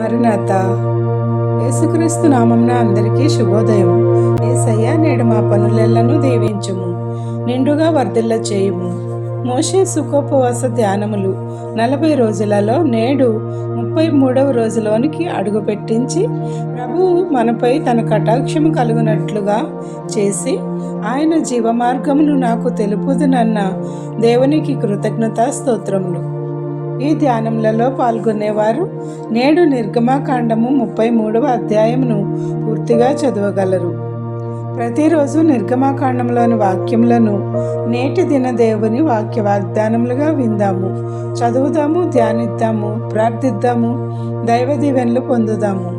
మరణాత యేసుక్రీస్తు నామంన అందరికీ శుభోదయం. ఏసయ్య నేడు మా పనులెల్లను దీవించుము. నిండుగా వర్ధిల్ల చేయుము. మోషే సుఖోపవాస ధ్యానములు నలభై రోజులలో నేడు ముప్పై మూడవ రోజులోనికి అడుగుపెట్టించి ప్రభువు మనపై తన కటాక్షము కలుగునట్లుగా చేసి ఆయన జీవమార్గమును నాకు తెలుపుదునన్న దేవునికి కృతజ్ఞతా స్తోత్రములు. ఈ ధ్యానములలో పాల్గొనేవారు. నేడు నిర్గమాకాండము ముప్పై మూడవ అధ్యాయమును పూర్తిగా చదవగలరు. ప్రతిరోజు నిర్గమాకాండంలోని వాక్యములను నేటి దిన దేవుని వాక్య వాగ్దానములుగా విందాము. చదువుదాము ధ్యానిద్దాము ప్రార్థిద్దాము దైవ దీవెనలు పొందుదాము.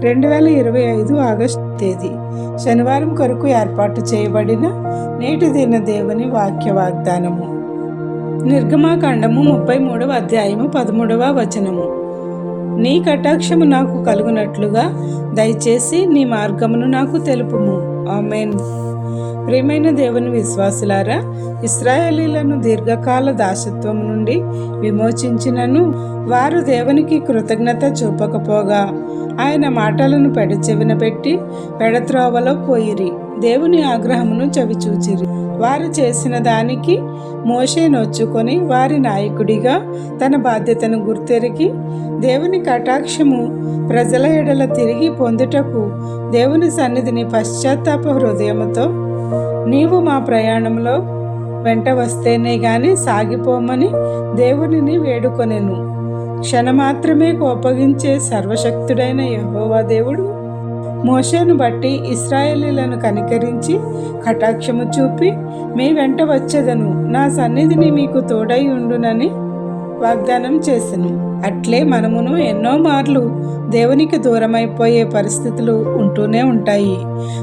రెండు వేల ఇరవై ఐదు ఆగస్టు తేదీ శనివారం కొరకు ఏర్పాటు చేయబడిన నేటి దిన దేవుని వాక్య వాగ్దానము నిర్గమాకాండము ముప్పై మూడవ అధ్యాయము పదమూడవ వచనము. నీ కటాక్షము నాకు కలుగునట్లుగా దయచేసి నీ మార్గమును నాకు తెలుపుము. ఆమెన్. ప్రియమైన దేవుని విశ్వాసులారా ఇస్రాయేలీలను దీర్ఘకాల దాసత్వం నుండి విమోచించినను వారు దేవునికి కృతజ్ఞత చూపకపోగా ఆయన మాటలను పెడచెవిన పెట్టి పెడత్రోవలో పోయిరి దేవుని ఆగ్రహమును చవిచూచిరి. వారు చేసిన దానికి మోషే నొచ్చుకొని వారి నాయకుడిగా తన బాధ్యతను గుర్తెరిగి దేవుని కటాక్షము ప్రజల ఎడల తిరిగి పొందుటకు దేవుని సన్నిధిని పశ్చాత్తాప హృదయముతో నీవు మా ప్రయాణంలో వెంట వస్తేనే గాని సాగిపోమని దేవునిని వేడుకొనెను. క్షణమాత్రమే కోపగించే సర్వశక్తుడైన యహోవా దేవుడు మోషేను బట్టి ఇస్రాయేలీలను కనికరించి కటాక్షము చూపి మీ వెంట వచ్చేదను. నా సన్నిధిని మీకు తోడై ఉండునని వాగ్దానం చేసెను. అట్లే మనమును ఎన్నో మార్లు దేవునికి దూరమైపోయే పరిస్థితులు ఉంటూనే ఉంటాయి.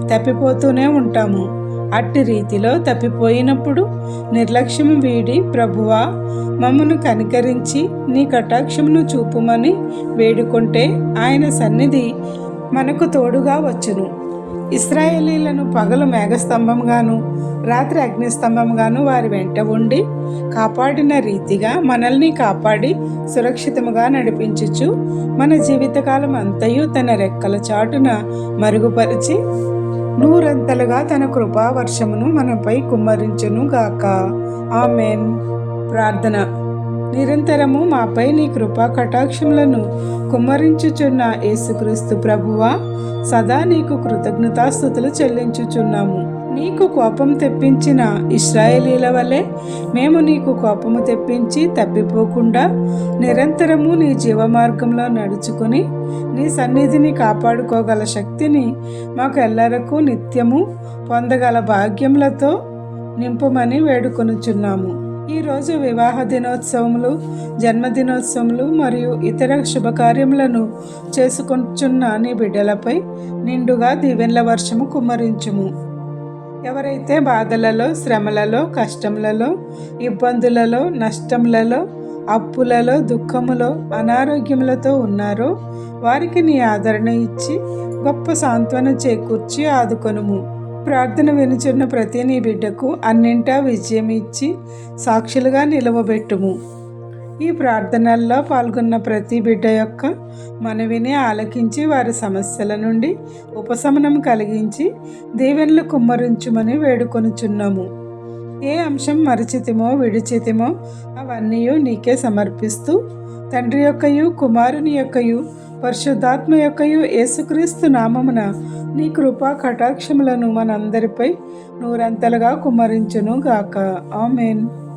తప్పిపోతూనే ఉంటాము. అట్టి రీతిలో తప్పిపోయినప్పుడు నిర్లక్ష్యం వీడి ప్రభువా మమ్మను కనికరించి నీ కటాక్షమును చూపుమని వేడుకుంటే ఆయన సన్నిధి మనకు తోడుగా వచ్చును. ఇస్రాయేలీలను పగలు మేఘస్తంభంగాను రాత్రి అగ్నిస్తంభంగాను వారి వెంట ఉండి కాపాడిన రీతిగా మనల్ని కాపాడి సురక్షితముగా నడిపించుచు మన జీవితకాలం అంతయు తన రెక్కల చాటున మరుగుపరిచి నూరంతలుగా తన కృపా వర్షమును మనపై కుమ్మరించును గాక ఆమెన్. ప్రార్థన. నిరంతరము మాపై నీ కృపా కటాక్షములను కుమ్మరించుచున్న యేసుక్రీస్తు ప్రభువా సదా నీకు కృతజ్ఞతాస్థుతులు చెల్లించుచున్నాము. నీకు కోపం తెప్పించిన ఇస్రాయేలీల వలె మేము నీకు కోపము తెప్పించి తప్పిపోకుండా నిరంతరము నీ జీవమార్గంలో నడుచుకుని నీ సన్నిధిని కాపాడుకోగల శక్తిని మాకు ఎల్లరకు నిత్యము పొందగల భాగ్యములతో నింపుమని వేడుకొనుచున్నాము. ఈరోజు వివాహ దినోత్సవములు జన్మదినోత్సవములు మరియు ఇతర శుభకార్యములను చేసుకుంటున్న నీ బిడ్డలపై నిండుగా దీవెన్ల వర్షము కుమ్మరించుము. ఎవరైతే బాధలలో శ్రమలలో కష్టములలో ఇబ్బందులలో నష్టములలో అప్పులలో దుఃఖములో అనారోగ్యములతో ఉన్నారో వారికి నీ ఆదరణ ఇచ్చి గొప్ప సాంత్వన చేకూర్చి ఆదుకొనుము. ప్రార్థన వినుచున్న ప్రతి నీ బిడ్డకు అన్నింటా విజయం ఇచ్చి సాక్షులుగా నిలవబెట్టుము. ఈ ప్రార్థనల్లో పాల్గొన్న ప్రతి బిడ్డ యొక్క మనవిని ఆలకించి వారి సమస్యల నుండి ఉపశమనం కలిగించి దీవెనలు కుమ్మరించుమని వేడుకొనుచున్నాము. ఏ అంశం మరిచితిమో విడిచితిమో అవన్నీ నీకే సమర్పిస్తూ తండ్రి యొక్కయు కుమారుని యొక్కయు పరిశుద్ధాత్మ యొక్కయు యేసుక్రీస్తు నామమున నీ కృపా కటాక్షములను మనందరిపై నూరంతలుగా కుమ్మరించును గాక ఆమెన్.